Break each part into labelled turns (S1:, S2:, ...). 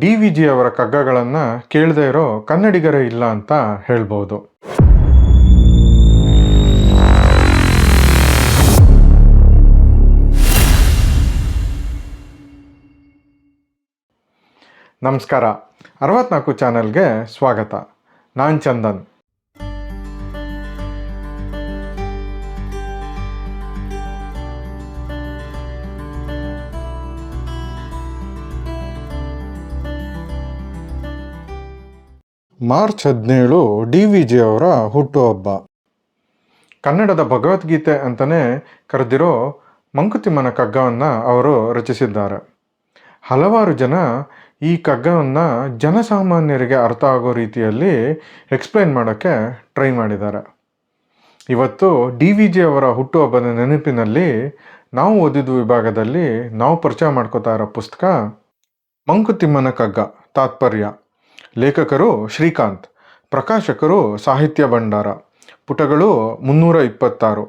S1: D V G ಅವರ ಕಗ್ಗಗಳನ್ನು ಕೇಳದೇ ಇರೋ ಕನ್ನಡಿಗರೇ ಇಲ್ಲ ಅಂತ ಹೇಳ್ಬೋದು. ನಮಸ್ಕಾರ. ಅರವತ್ನಾಲ್ಕು ಚಾನಲ್ಗೆ ಸ್ವಾಗತ. ನಾನು ಚಂದನ್. ಮಾರ್ಚ್ ಹದಿನೇಳು ಡಿ ವಿ ಜಿ ಅವರ ಹುಟ್ಟುಹಬ್ಬ ಕನ್ನಡದ ಭಗವದ್ಗೀತೆ ಅಂತಲೇ ಕರೆದಿರೋ ಮಂಕುತಿಮ್ಮನ ಕಗ್ಗವನ್ನು ಅವರು ರಚಿಸಿದ್ದಾರೆ. ಹಲವಾರು ಜನ ಈ ಕಗ್ಗವನ್ನು ಜನಸಾಮಾನ್ಯರಿಗೆ ಅರ್ಥ ಆಗೋ ರೀತಿಯಲ್ಲಿ ಎಕ್ಸ್ಪ್ಲೈನ್ ಮಾಡೋಕ್ಕೆ ಟ್ರೈ ಮಾಡಿದ್ದಾರೆ. ಇವತ್ತು ಡಿ ವಿ ಜಿ ಅವರ ಹುಟ್ಟುಹಬ್ಬದ ನೆನಪಿನಲ್ಲಿ ನಾವು ಓದಿದ ವಿಭಾಗದಲ್ಲಿ ನಾವು ಪರಿಚಯ ಮಾಡ್ಕೋತಾ ಇರೋ ಪುಸ್ತಕ ಮಂಕುತಿಮ್ಮನ ಕಗ್ಗ, ತಾತ್ಪರ್ಯ. ಲೇಖಕರು ಶ್ರೀಕಾಂತ್, ಪ್ರಕಾಶಕರು ಸಾಹಿತ್ಯ ಭಂಡಾರ, ಪುಟಗಳು ಮುನ್ನೂರ ಇಪ್ಪತ್ತಾರು,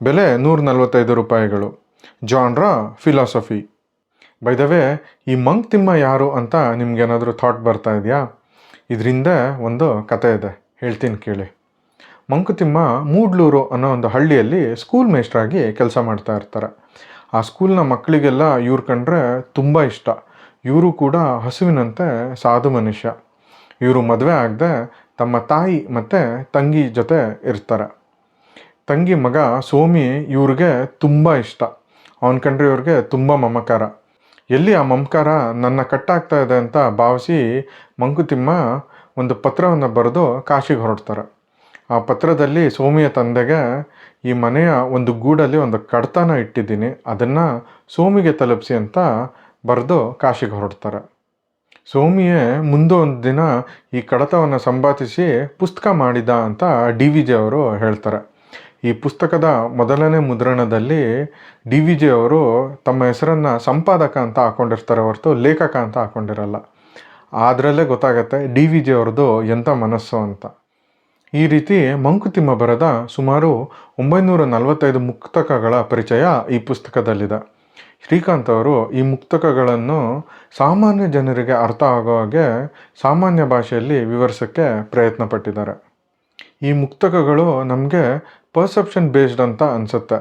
S1: ಬೆಲೆ ನೂರ ನಲವತ್ತೈದು ರೂಪಾಯಿಗಳು. Genre philosophy. ಬೈದವೇ ಈ ಮಂಕ್ತಿಮ್ಮ ಯಾರು ಅಂತ ನಿಮ್ಗೇನಾದರೂ ಥಾಟ್ ಬರ್ತಾ ಇದೆಯಾ? ಇದರಿಂದ ಒಂದು ಕತೆ ಇದೆ, ಹೇಳ್ತೀನಿ ಕೇಳಿ. ಮಂಕುತಿಮ್ಮ ಮೂಡ್ಲೂರು ಅನ್ನೋ ಒಂದು ಹಳ್ಳಿಯಲ್ಲಿ ಸ್ಕೂಲ್ ಮೇಸ್ಟ್ರಾಗಿ ಕೆಲಸ ಮಾಡ್ತಾ ಇರ್ತಾರೆ. ಆ ಸ್ಕೂಲ್ನ ಮಕ್ಕಳಿಗೆಲ್ಲ ಇವ್ರು ಕಂಡ್ರೆ ತುಂಬ ಇಷ್ಟ. ಇವರು ಕೂಡ ಹಸುವಿನಂತೆ ಸಾಧು ಮನುಷ್ಯ. ಇವರು ಮದುವೆ ಆಗದೆ ತಮ್ಮ ತಾಯಿ ಮತ್ತು ತಂಗಿ ಜೊತೆ ಇರ್ತಾರೆ. ತಂಗಿ ಮಗ ಸೋಮಿ ಇವ್ರಿಗೆ ತುಂಬ ಇಷ್ಟ. ಅವನ ಕಂಡ್ರೆ ಇವ್ರಿಗೆ ತುಂಬ ಮಮಕಾರ. ಎಲ್ಲಿ ಆ ಮಮಕಾರ ನನ್ನ ಕಟ್ಟಾಗ್ತಾ ಇದೆ ಅಂತ ಭಾವಿಸಿ ಮಂಕುತಿಮ್ಮ ಒಂದು ಪತ್ರವನ್ನು ಬರೆದು ಕಾಶಿಗೆ ಹೊರಡ್ತಾರೆ. ಆ ಪತ್ರದಲ್ಲಿ ಸೋಮಿಯ ತಂದೆಗೆ ಈ ಮನೆಯ ಒಂದು ಗೂಡಲ್ಲಿ ಒಂದು ಕಡತನ ಇಟ್ಟಿದ್ದೀನಿ. ಅದನ್ನು ಸೋಮಿಗೆ ತಲುಪಿಸಿ ಅಂತ ಬರೆದು ಕಾಶಿಗೆ ಹೊರಡ್ತಾರೆ. ಸೋಮಿಯೇ ಮುಂದೊಂದು ದಿನ ಈ ಕಡತವನ್ನು ಸಂಪಾದಿಸಿ ಪುಸ್ತಕ ಮಾಡಿದ ಅಂತ ಡಿ ವಿ ಜೆ ಅವರು ಹೇಳ್ತಾರೆ. ಈ ಪುಸ್ತಕದ ಮೊದಲನೇ ಮುದ್ರಣದಲ್ಲಿ ಡಿ ವಿ ಜೆ ಅವರು ತಮ್ಮ ಹೆಸರನ್ನು ಸಂಪಾದಕ ಅಂತ ಹಾಕೊಂಡಿರ್ತಾರೆ ಹೊರತು ಲೇಖಕ ಅಂತ ಹಾಕೊಂಡಿರಲ್ಲ. ಅದರಲ್ಲೇ ಗೊತ್ತಾಗತ್ತೆ ಡಿ ವಿ ಜೆ ಅವ್ರದ್ದು ಎಂಥ ಮನಸ್ಸು ಅಂತ. ಈ ರೀತಿ ಮಂಕುತಿಮ್ಮ ಬರೆದ ಸುಮಾರು ಒಂಬೈನೂರ ನಲವತ್ತೈದು ಮುಕ್ತಕಗಳ ಪರಿಚಯ ಈ ಪುಸ್ತಕದಲ್ಲಿದೆ. ಶ್ರೀಕಾಂತ್ ಅವರು ಈ ಮುಕ್ತಕಗಳನ್ನು ಸಾಮಾನ್ಯ ಜನರಿಗೆ ಅರ್ಥ ಆಗೋ ಹಾಗೆ ಸಾಮಾನ್ಯ ಭಾಷೆಯಲ್ಲಿ ವಿವರಿಸೋಕ್ಕೆ ಪ್ರಯತ್ನ ಪಟ್ಟಿದ್ದಾರೆ. ಈ ಮುಕ್ತಕಗಳು ನಮಗೆ ಪರ್ಸೆಪ್ಷನ್ ಬೇಸ್ಡ್ ಅಂತ ಅನಿಸುತ್ತೆ.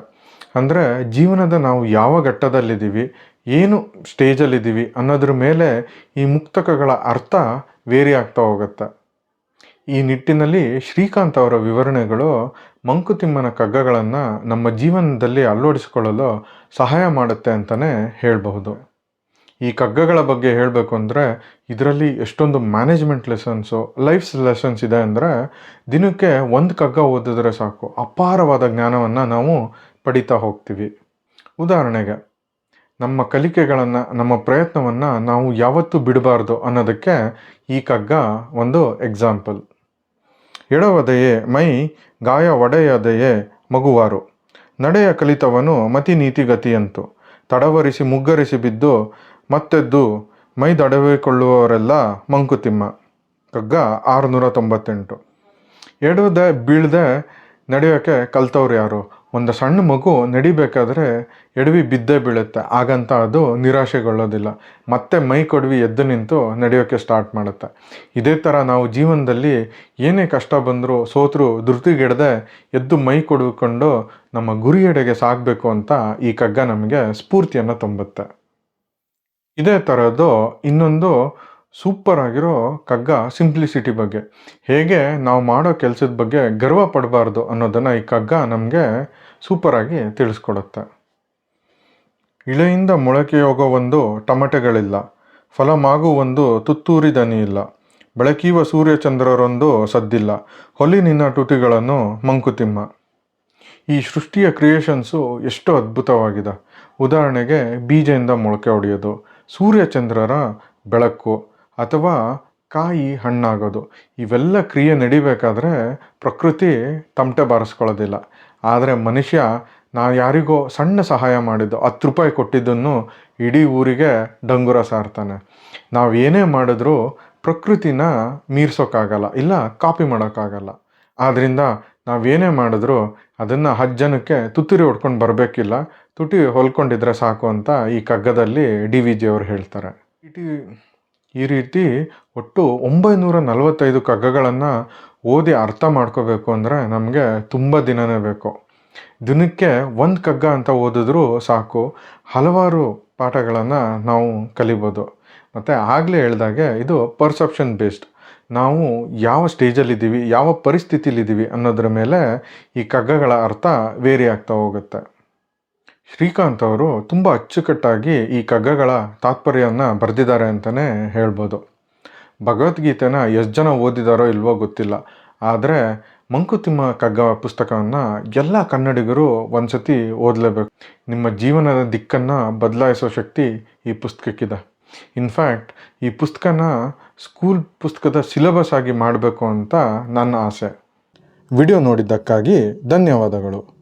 S1: ಅಂದರೆ ಜೀವನದ ನಾವು ಯಾವ ಘಟ್ಟದಲ್ಲಿದ್ದೀವಿ, ಏನು ಸ್ಟೇಜಲ್ಲಿದ್ದೀವಿ ಅನ್ನೋದ್ರ ಮೇಲೆ ಈ ಮುಕ್ತಕಗಳ ಅರ್ಥ ವೇರಿ ಆಗ್ತಾ ಹೋಗುತ್ತೆ. ಈ ನಿಟ್ಟಿನಲ್ಲಿ ಶ್ರೀಕಾಂತ್ ಅವರ ವಿವರಣೆಗಳು ಮಂಕುತಿಮ್ಮನ ಕಗ್ಗಗಳನ್ನು ನಮ್ಮ ಜೀವನದಲ್ಲಿ ಅಳವಡಿಸಿಕೊಳ್ಳಲು ಸಹಾಯ ಮಾಡುತ್ತೆ ಅಂತಲೇ ಹೇಳಬಹುದು. ಈ ಕಗ್ಗಗಳ ಬಗ್ಗೆ ಹೇಳಬೇಕು ಅಂದರೆ ಇದರಲ್ಲಿ ಎಷ್ಟೊಂದು ಮ್ಯಾನೇಜ್ಮೆಂಟ್ ಲೆಸನ್ಸು ಲೈಫ್ಸ್ ಲೆಸನ್ಸ್ ಇದೆ ಅಂದರೆ ದಿನಕ್ಕೆ ಒಂದು ಕಗ್ಗ ಓದಿದ್ರೆ ಸಾಕು. ಅಪಾರವಾದ ಜ್ಞಾನವನ್ನು ನಾವು ಪಡಿತಾ ಹೋಗ್ತೀವಿ. ಉದಾಹರಣೆಗೆ, ನಮ್ಮ ಕಲಿಕೆಗಳನ್ನು, ನಮ್ಮ ಪ್ರಯತ್ನವನ್ನು ನಾವು ಯಾವತ್ತೂ ಬಿಡಬಾರ್ದು ಅನ್ನೋದಕ್ಕೆ ಈ ಕಗ್ಗ ಒಂದು ಎಕ್ಸಾಂಪಲ್ ಎಡವದೆಯೇ ಮೈ, ಗಾಯ ಒಡೆಯದೆಯೇ ಮಗುವಾರು. ನಡೆಯ ಕಲಿತವನು ಮತಿ ನೀತಿಗತಿಯಂತು ತಡವರಿಸಿ ಮುಗ್ಗರಿಸಿ ಬಿದ್ದು ಮತ್ತೆದ್ದು ಮೈ ದಡವಿಕೊಳ್ಳುವವರೆಲ್ಲ ಮಂಕುತಿಮ್ಮ. ಕಗ್ಗ ಆರುನೂರ ತೊಂಬತ್ತೆಂಟು. ಎಡವದೆ ಬೀಳದೆ ನಡೆಯೋಕ್ಕೆ ಕಲ್ತವ್ರು ಯಾರು? ಒಂದು ಸಣ್ಣ ಮಗು ನಡಿಬೇಕಾದ್ರೆ ಎಡವಿ ಬಿದ್ದೇ ಬೀಳುತ್ತೆ. ಹಾಗಂತ ಅದು ನಿರಾಶೆಗೊಳ್ಳೋದಿಲ್ಲ. ಮತ್ತೆ ಮೈ ಕೊಡವಿ ಎದ್ದು ನಿಂತು ನಡೆಯೋಕ್ಕೆ ಸ್ಟಾರ್ಟ್ ಮಾಡುತ್ತೆ. ಇದೇ ಥರ ನಾವು ಜೀವನದಲ್ಲಿ ಏನೇ ಕಷ್ಟ ಬಂದರೂ ಸೋತರು ಧೃತಿಗೆಡದೆ ಎದ್ದು ಮೈ ಕೊಡುಕೊಂಡು ನಮ್ಮ ಗುರಿಯೆಡೆಗೆ ಸಾಗಬೇಕು ಅಂತ ಈ ಕಗ್ಗ ನಮಗೆ ಸ್ಫೂರ್ತಿಯನ್ನು ತುಂಬುತ್ತೆ. ಇದೇ ಥರದ್ದು ಇನ್ನೊಂದು ಸೂಪರ್ ಆಗಿರೋ ಕಗ್ಗ ಸಿಂಪ್ಲಿಸಿಟಿ ಬಗ್ಗೆ. ಹೇಗೆ ನಾವು ಮಾಡೋ ಕೆಲಸದ ಬಗ್ಗೆ ಗರ್ವ ಪಡಬಾರ್ದು ಅನ್ನೋದನ್ನು ಈ ಕಗ್ಗ ನಮಗೆ ಸೂಪರಾಗಿ ತಿಳಿಸ್ಕೊಡುತ್ತೆ. ಇಳೆಯಿಂದ ಮೊಳಕೆ ಹೋಗೋ ಒಂದು ಟಮಟೆಗಳಿಲ್ಲ. ಫಲಮಾಗು ಒಂದು ತುತ್ತೂರಿ ದನಿ ಇಲ್ಲ. ಬೆಳಕೀವ ಸೂರ್ಯಚಂದ್ರರೊಂದು ಸದ್ದಿಲ್ಲ. ಹೊಲಿ ನಿನ್ನ ತುಟಿಗಳನ್ನು ಮಂಕುತಿಮ್ಮ. ಈ ಸೃಷ್ಟಿಯ ಕ್ರಿಯೇಷನ್ಸು ಎಷ್ಟು ಅದ್ಭುತವಾಗಿದೆ. ಉದಾಹರಣೆಗೆ ಬೀಜದಿಂದ ಮೊಳಕೆ ಹೊಡೆಯೋದು. ಸೂರ್ಯಚಂದ್ರರ ಬೆಳಕು. ಅಥವಾ ಕಾಯಿ ಹಣ್ಣಾಗೋದು, ಇವೆಲ್ಲ ಕ್ರಿಯೆ ನಡಿಬೇಕಾದ್ರೆ ಪ್ರಕೃತಿ ತಮಟೆ ಬಾರಿಸ್ಕೊಳ್ಳೋದಿಲ್ಲ. ಆದರೆ ಮನುಷ್ಯ ನಾ ಯಾರಿಗೋ ಸಣ್ಣ ಸಹಾಯ ಮಾಡಿದ್ದು, ಹತ್ತು ರೂಪಾಯಿ ಕೊಟ್ಟಿದ್ದನ್ನು ಇಡೀ ಊರಿಗೆ ಡಂಗುರ ಸಾರ್ತಾನೆ. ನಾವು ಏನೇ ಮಾಡಿದ್ರೂ ಪ್ರಕೃತಿನ ಮೀರ್ಸೋಕ್ಕಾಗಲ್ಲ ಇಲ್ಲ ಕಾಪಿ ಮಾಡೋಕ್ಕಾಗಲ್ಲ. ಆದ್ದರಿಂದ ನಾವೇನೇ ಮಾಡಿದ್ರೂ ಅದನ್ನು ಹತ್ತು ಜನಕ್ಕೆ ತುತ್ತೂರಿ ಹೊಡ್ಕೊಂಡು ಬರಬೇಕಿಲ್ಲ, ತುಟಿ ಹೊಲ್ಕೊಂಡಿದ್ರೆ ಸಾಕು ಅಂತ ಈ ಕಗ್ಗದಲ್ಲಿ ಡಿ ವಿ ಜಿಯವರು ಹೇಳ್ತಾರೆ. ಇಟಿ ಈ ರೀತಿ ಒಟ್ಟು ಒಂಬೈನೂರ ನಲವತ್ತೈದು ಕಗ್ಗಗಳನ್ನು ಓದಿ ಅರ್ಥ ಮಾಡ್ಕೋಬೇಕು ಅಂದರೆ ನಮಗೆ ತುಂಬ ದಿನವೇ ಬೇಕು. ದಿನಕ್ಕೆ ಒಂದು ಕಗ್ಗ ಅಂತ ಓದಿದ್ರೂ ಸಾಕು. ಹಲವಾರು ಪಾಠಗಳನ್ನು ನಾವು ಕಲಿಬೋದು. ಮತ್ತು ಆಗಲೇ ಹೇಳ್ದಾಗೆ ಇದು ಪರ್ಸೆಪ್ಷನ್ ಬೇಸ್ಡ್ ನಾವು ಯಾವ ಸ್ಟೇಜಲ್ಲಿದ್ದೀವಿ ಯಾವ ಪರಿಸ್ಥಿತಿಲಿದ್ದೀವಿ ಅನ್ನೋದ್ರ ಮೇಲೆ ಈ ಕಗ್ಗಗಳ ಅರ್ಥ ವೇರಿ ಆಗ್ತಾ ಹೋಗುತ್ತೆ. ಶ್ರೀಕಾಂತ್ ಅವರು ತುಂಬ ಅಚ್ಚುಕಟ್ಟಾಗಿ ಈ ಕಗ್ಗಗಳ ತಾತ್ಪರ್ಯವನ್ನು ಬರೆದಿದ್ದಾರೆ ಅಂತಲೇ ಹೇಳ್ಬೋದು. ಭಗವದ್ಗೀತೆನ ಎಷ್ಟು ಜನ ಓದಿದಾರೋ ಇಲ್ವೋ ಗೊತ್ತಿಲ್ಲ. ಆದರೆ ಮಂಕುತಿಮ್ಮ ಕಗ್ಗ ಪುಸ್ತಕವನ್ನು ಎಲ್ಲ ಕನ್ನಡಿಗರು ಒಂದ್ಸತಿ ಓದಲೇಬೇಕು. ನಿಮ್ಮ ಜೀವನದ ದಿಕ್ಕನ್ನು ಬದಲಾಯಿಸೋ ಶಕ್ತಿ ಈ ಪುಸ್ತಕಕ್ಕಿದೆ. ಇನ್ಫ್ಯಾಕ್ಟ್ ಈ ಪುಸ್ತಕನ ಸ್ಕೂಲ್ ಪುಸ್ತಕದ ಸಿಲೆಬಸ್ ಆಗಿ ಮಾಡಬೇಕು ಅಂತ ನನ್ನ ಆಸೆ. ವಿಡಿಯೋ ನೋಡಿದ್ದಕ್ಕಾಗಿ ಧನ್ಯವಾದಗಳು.